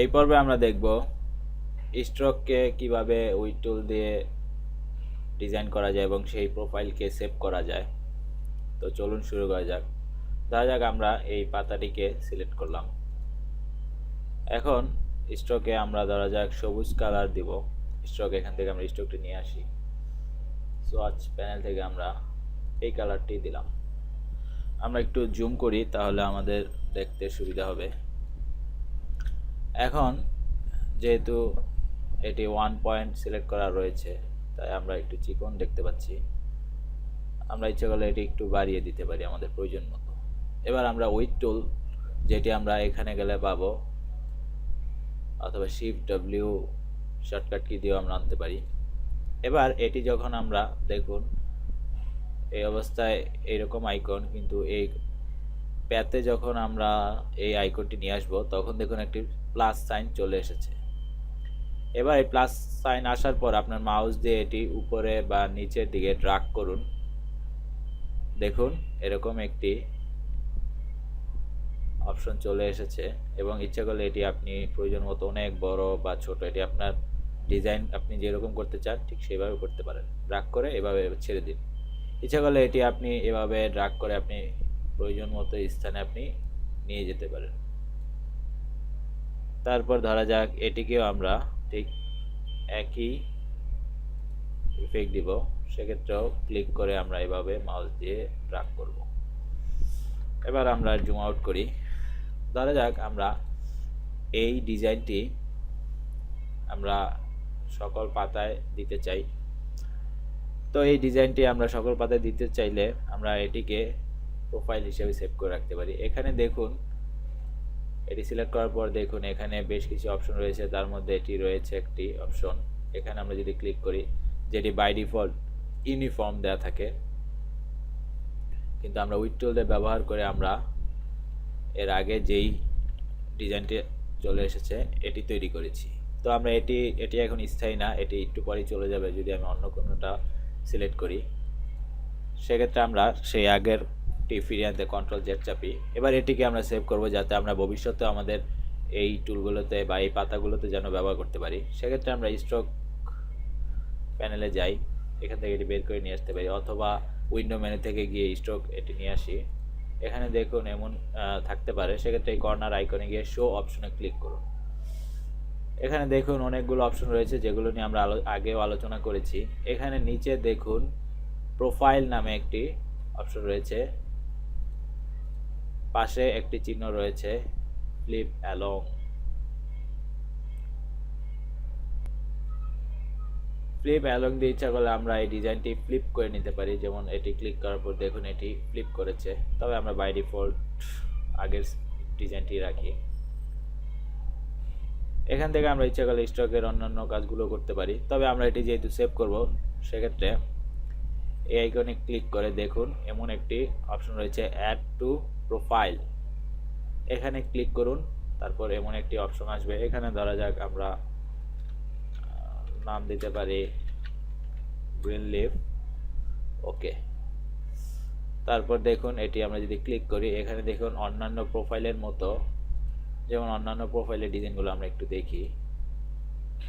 এই পর্বে আমরা দেখব স্ট্রোককে কীভাবে উইড টুল দিয়ে ডিজাইন করা যায় এবং সেই প্রোফাইলকে সেভ করা যায়। তো চলুন শুরু করা যাক। ধরা যাক আমরা এই পাতাটিকে সিলেক্ট করলাম। এখন স্ট্রোকে আমরা ধরা যাক সবুজ কালার দিব। স্ট্রোক এখান থেকে আমরা স্ট্রোকটি নিয়ে আসি। সোয়াচ প্যানেল থেকে আমরা এই কালারটি দিলাম। আমরা একটু জুম করি, তাহলে আমাদের দেখতে সুবিধা হবে। এখন যেহেতু এটি ওয়ান পয়েন্ট সিলেক্ট করা রয়েছে, তাই আমরা একটু চিকন দেখতে পাচ্ছি। আমরা ইচ্ছে করলে এটি একটু বাড়িয়ে দিতে পারি আমাদের প্রয়োজন মতো। এবার আমরা উইথ টুল যেটি আমরা এখানে গেলে পাবো, অথবা শিফট ডব্লিউ শর্টকাট কি দিয়েও আমরা আনতে পারি। এবার এটি যখন আমরা দেখুন, এই অবস্থায় এইরকম আইকন কিন্তু এই প্যাতে যখন আমরা এই আইকনটি নিয়ে আসব, তখন দেখুন একটি প্লাস সাইন চলে এসেছে। এবার এই প্লাস সাইন আসার পর আপনার মাউস দিয়ে এটি উপরে বা নিচের দিকে ড্রাগ করুন। দেখুন, এরকম একটি অপশন চলে এসেছে এবং ইচ্ছা করলে এটি আপনি প্রয়োজন মতো অনেক বড় বা ছোট, এটি আপনার ডিজাইন আপনি যেরকম করতে চান, ঠিক সেভাবে করতে পারেন। ড্রাগ করে এভাবে ছেড়ে দিন। ইচ্ছা করলে এটি আপনি এভাবে ড্রাগ করে আপনি প্রয়োজন মতো স্থানে আপনি নিয়ে যেতে পারেন। তারপর ধরা যাক, এটিকেও আমরা ঠিক একই ইফেক্ট দিব। সেক্ষেত্রেও ক্লিক করে আমরা এভাবে মাউস দিয়ে ড্রাগ করব। এবার আমরা জুম আউট করি। ধরা যাক, আমরা এই ডিজাইনটি আমরা সকল পাতায় দিতে চাই। তো এই ডিজাইনটি আমরা সকল পাতায় দিতে চাইলে আমরা এটিকে প্রোফাইল হিসেবে সেভ করে রাখতে পারি। এখানে দেখুন, এটি সিলেক্ট করার পর দেখুন, এখানে বেশ কিছু অপশন রয়েছে। তার মধ্যে এটি রয়েছে একটি অপশন এখানে আমরা যদি ক্লিক করি, যেটি বাই ডিফল্ট ইউনিফর্ম দেওয়া থাকে, কিন্তু আমরা উইথ টুল দিয়ে ব্যবহার করে আমরা এর আগে যেই ডিজাইনটি চলে এসেছে, এটি তৈরি করেছি। তো আমরা এটি এটি এখন স্থায়ী না, এটি একটু পরেই চলে যাবে যদি আমি অন্য কোনোটা সিলেক্ট করি। সেক্ষেত্রে আমরা সেই আগের টি ফিরিয়ে আনতে কন্ট্রোল জেড চাপি এবার এটিকে আমরা সেভ করব যাতে আমরা ভবিষ্যতে আমাদের এই টুলগুলোতে বা এই পাতাগুলোতে যেন ব্যবহার করতে পারি। সেক্ষেত্রে আমরা স্ট্রোক প্যানেলে যাই, এখান থেকে এটি বের করে নিয়ে আসতে পারি। অথবা উইন্ডো মেনু থেকে গিয়ে স্ট্রোক এটি নিয়ে আসি। এখানে দেখুন এমন থাকতে পারে। সেক্ষেত্রে এই কর্নার আইকনে গিয়ে শো অপশনে ক্লিক করুন। এখানে দেখুন অনেকগুলো অপশন রয়েছে যেগুলো নিয়ে আমরা আগেও আলোচনা করেছি। এখানে নিচে দেখুন প্রোফাইল নামে একটি অপশন রয়েছে। পাশে একটি চিহ্ন রয়েছে ফ্লিপ অ্যালং ফ্লিপ অ্যালং দিয়ে ইচ্ছা করলে আমরা এই ডিজাইনটি ফ্লিপ করে নিতে পারি, যেমন এটি ক্লিক করার পর দেখুন এটি ফ্লিপ করেছে। তবে আমরা বাই ডিফল্ট আগের ডিজাইনটি রাখি। এখান থেকে আমরা ইচ্ছা করলে স্টকের অন্যান্য কাজগুলো করতে পারি। তবে আমরা এটি যেহেতু সেভ করব, সেক্ষেত্রে এই আইকনে ক্লিক করে দেখুন, এমন একটি অপশন রয়েছে অ্যাড টু প্রোফাইল এখানে ক্লিক করুন, তারপর এমন একটি অপশন আসবে। এখানে ধরা যাক আমরা নাম দিতে পারি গ্রিন লিভ ওকে তারপর দেখুন, এটি আমরা যদি ক্লিক করি, এখানে দেখুন অন্যান্য প্রোফাইলের মতো, যেমন অন্যান্য প্রোফাইলের ডিজাইনগুলো আমরা একটু দেখি।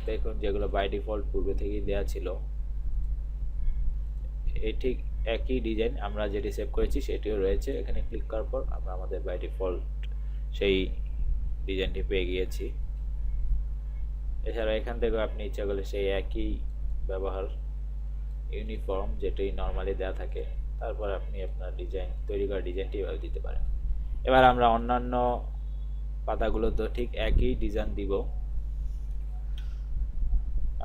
দেখুন যেগুলো বাই ডিফল্ট পূর্বে থেকেই দেওয়া ছিল। এই ঠিক একই ডিজাইন আমরা যেটি সেভ করেছি সেটিও রয়েছে। এখানে ক্লিক করার পর আমরা আমাদের বাই ডিফল্ট সেই ডিজাইনটি পেয়ে গিয়েছি। এছাড়া এখান থেকেও আপনি ইচ্ছা করলে সেই একই ব্যবহার, ইউনিফর্ম যেটি নর্মালি দেওয়া থাকে, তারপর আপনি আপনার ডিজাইন, তৈরি করা ডিজাইনটি এভাবে দিতে পারেন। এবার আমরা অন্যান্য পাতাগুলো তো ঠিক একই ডিজাইন দিব।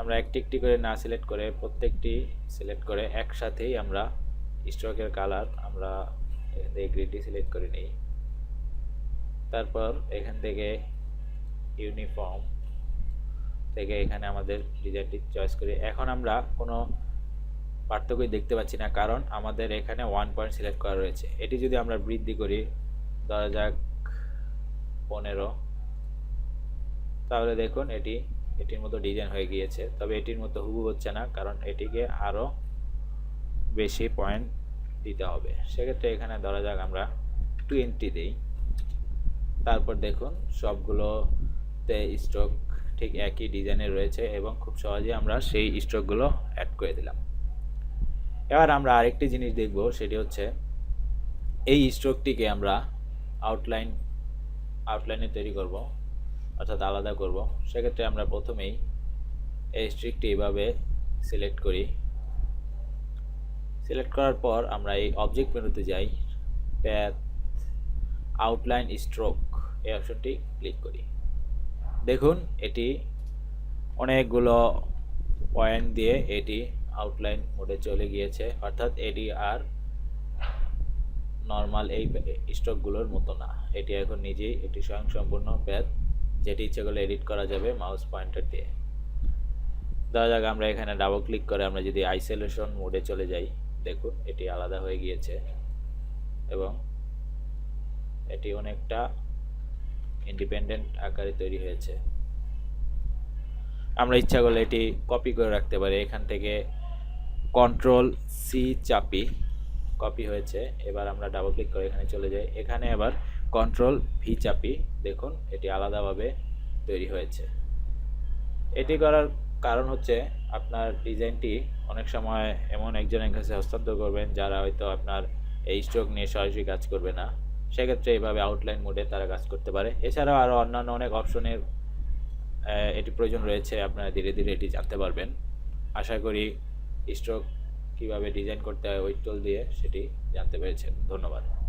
আমরা একটি একটি করে না সিলেক্ট করে প্রত্যেকটি সিলেক্ট করে একসাথেই আমরা স্ট্রোকের কালার আমরা এখান থেকে গ্রিনটি সিলেক্ট করে নিই। তারপর এখান থেকে ইউনিফর্ম থেকে এখানে আমাদের ডিজাইনটি চয়েস করি। এখন আমরা কোনো পার্থক্যই দেখতে পাচ্ছি না, কারণ আমাদের এখানে ওয়ান পয়েন্ট সিলেক্ট করা রয়েছে। এটি যদি আমরা বৃদ্ধি করি, ধরা যাক পনেরো, তাহলে দেখুন এটি, এটির মতো ডিজাইন হয়ে গিয়েছে। তবে এটির মতো হুবু হচ্ছে না, কারণ এটিকে আরও বেশি পয়েন্ট দিতে হবে। সেক্ষেত্রে এখানে ধরা যাক আমরা টোয়েন্টি দিই। তারপর দেখুন সবগুলোতে স্ট্রোক ঠিক একই ডিজাইনের রয়েছে এবং খুব সহজেই আমরা সেই স্ট্রোকগুলো অ্যাড করে দিলাম। এবার আমরা আরেকটি জিনিস দেখব, সেটি হচ্ছে এই স্ট্রোকটিকে আমরা আউটলাইন আউটলাইনে তৈরি করব, অর্থাৎ আলাদা করব। সেক্ষেত্রে আমরা প্রথমেই এই স্ট্রিকটি এভাবে সিলেক্ট করি। সিলেক্ট করার পর আমরা এই অবজেক্ট মেনুতে যাই। প্যাথ আউটলাইন স্ট্রোক এই অপশনটি ক্লিক করি। দেখুন, এটি অনেকগুলো পয়েন্ট দিয়ে এটি আউটলাইন মোডে চলে গিয়েছে। অর্থাৎ এটি আর নর্মাল এই স্ট্রোকগুলোর মতো না। এটি এখন নিজেই একটি স্বয়ংসম্পূর্ণ প্যাথ যেটি ইচ্ছে করলে এডিট করা যাবে মাউস পয়েন্টার দিয়ে। ধরা যাক আমরা এখানে ডাবল ক্লিক করে আমরা যদি আইসোলেশন মোডে চলে যাই। দেখুন, এটি আলাদা হয়ে গিয়েছে এবং এটি অনেকটা ইন্ডিপেন্ডেন্ট আকারে তৈরি হয়েছে। আমরা ইচ্ছা করলে এটি কপি করে রাখতে পারি। এখান থেকে কন্ট্রোল সি চাপি কপি হয়েছে। এবার আমরা ডাবল ক্লিক করে এখানে চলে যাই। এখানে আবার কন্ট্রোল ভি চাপি দেখুন, এটি আলাদাভাবে তৈরি হয়েছে। এটি করার কারণ হচ্ছে আপনার ডিজাইনটি অনেক সময় এমন একজনের কাছে হস্তান্তর করবেন যারা হয়তো আপনার এই স্ট্রোক নিয়ে সরাসরি কাজ করবে না। সেক্ষেত্রে এইভাবে আউটলাইন মোডে তারা কাজ করতে পারে। এছাড়াও আরও অন্যান্য অনেক অপশনের এটি প্রয়োজন রয়েছে, আপনারা ধীরে ধীরে এটি জানতে পারবেন। আশা করি স্ট্রোক কীভাবে ডিজাইন করতে হয় ওই টুল দিয়ে সেটি জানতে পেরেছেন। ধন্যবাদ।